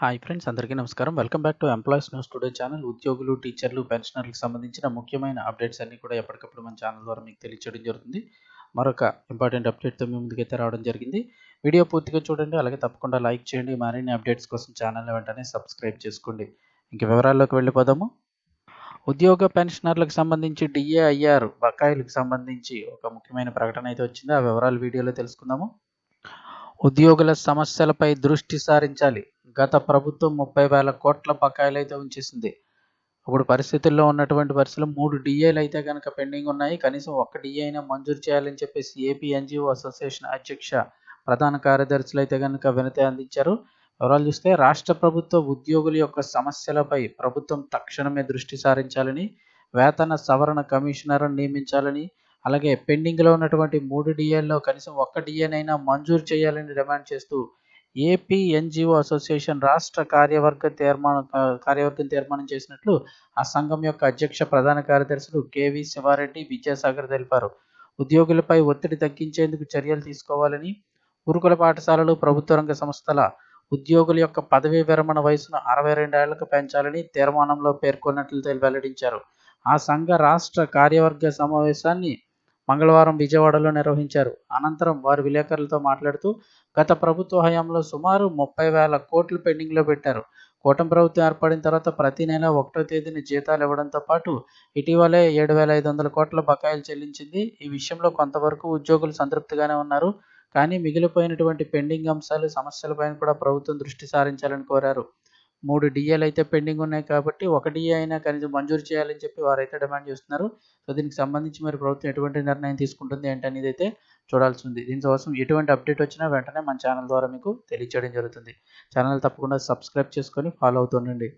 Hi friends అందరికీ నమస్కారం. Welcome back to employees news today channel ఉద్యోగులు టీచర్లు పెన్షనర్లకు సంబంధించిన ముఖ్యమైన అప్డేట్స్ అన్ని కూడా ఎప్పటికప్పుడు మన ఛానల్ ద్వారా మీకు తెలియచేయడం జరుగుతుంది. మరొక ఇంపార్టెంట్ అప్డేట్తో మీ ముందుకైతే రావడం జరిగింది. వీడియో పూర్తిగా చూడండి అలాగే తప్పకుండా లైక్ చేయండి. మరిన్ని అప్డేట్స్ కోసం ఛానల్ వెంటనే సబ్స్క్రైబ్ చేసుకోండి. ఇంక వివరాల్లోకి వెళ్ళిపోదాము. ఉద్యోగ పెన్షనర్లకు సంబంధించి డిఏఐఆర్ బకాయిలకు సంబంధించి ఒక ముఖ్యమైన ప్రకటన అయితే వచ్చింది. ఆ వివరాలు వీడియోలో తెలుసుకుందాము. ఉద్యోగుల సమస్యలపై దృష్టి సారించాలి. గత ప్రభుత్వం ముప్పై వేల కోట్ల బకాయిలు అయితే ఉంచేసింది. ఇప్పుడు పరిస్థితుల్లో ఉన్నటువంటి పరిస్థితులు మూడు డిఏలు అయితే కనుక పెండింగ్ ఉన్నాయి. కనీసం ఒక్క డిఏ అయినా మంజూరు చేయాలని చెప్పేసి ఏపీ ఎన్జిఓ అసోసియేషన్ అధ్యక్ష ప్రధాన కార్యదర్శులు అయితే కనుక వినతి అందించారు. వివరాలు చూస్తే రాష్ట్ర ప్రభుత్వ ఉద్యోగుల యొక్క సమస్యలపై ప్రభుత్వం తక్షణమే దృష్టి సారించాలని వేతన సవరణ కమిషనర్ నియమించాలని అలాగే పెండింగ్లో ఉన్నటువంటి మూడు డిఏల్లో కనీసం ఒక్క డిఏనైనా మంజూరు చేయాలని డిమాండ్ చేస్తూ ఏపీ ఎన్జిఓ అసోసియేషన్ రాష్ట్ర కార్యవర్గ తీర్మానం కార్యవర్గం తీర్మానం చేసినట్లు ఆ సంఘం యొక్క అధ్యక్ష ప్రధాన కార్యదర్శులు కేవి శివారెడ్డి విద్యాసాగర్ తెలిపారు. ఉద్యోగులపై ఒత్తిడి తగ్గించేందుకు చర్యలు తీసుకోవాలని గురుకుల పాఠశాలలు ప్రభుత్వ రంగ సంస్థల ఉద్యోగుల యొక్క పదవీ విరమణ వయసును అరవై రెండేళ్ళకు పెంచాలని తీర్మానంలో పేర్కొన్నట్లు వెల్లడించారు. ఆ సంఘ రాష్ట్ర కార్యవర్గ సమావేశాన్ని మంగళవారం విజయవాడలో నిర్వహించారు. అనంతరం వారు విలేకరులతో మాట్లాడుతూ గత ప్రభుత్వ హయాంలో సుమారు ముప్పై వేల కోట్లు పెండింగ్లో పెట్టారు. కూటమి ప్రభుత్వం ఏర్పడిన తర్వాత ప్రతి నెల ఒకటో తేదీన జీతాలు ఇవ్వడంతో పాటు ఇటీవలే ఏడు వేల ఐదు వందల కోట్ల బకాయిలు చెల్లించింది. ఈ విషయంలో కొంతవరకు ఉద్యోగులు సంతృప్తిగానే ఉన్నారు. కానీ మిగిలిపోయినటువంటి పెండింగ్ అంశాలు సమస్యలపైన కూడా ప్రభుత్వం దృష్టి సారించాలని కోరారు. మూడు డిఏలు అయితే పెండింగ్ ఉన్నాయి కాబట్టి ఒక డిఏ అయినా కనీసం మంజూరు చేయాలని చెప్పి వారైతే డిమాండ్ చేస్తున్నారు. సో దీనికి సంబంధించి మరి ప్రభుత్వం ఎటువంటి నిర్ణయం తీసుకుంటుంది ఏంటనేది అయితే చూడాల్సి ఉంది. దీనికోసం ఎటువంటి అప్డేట్ వచ్చినా వెంటనే మన ఛానల్ ద్వారా మీకు తెలియచేయడం జరుగుతుంది. ఛానల్ తప్పకుండా సబ్స్క్రైబ్ చేసుకొని ఫాలో అవుతుండండి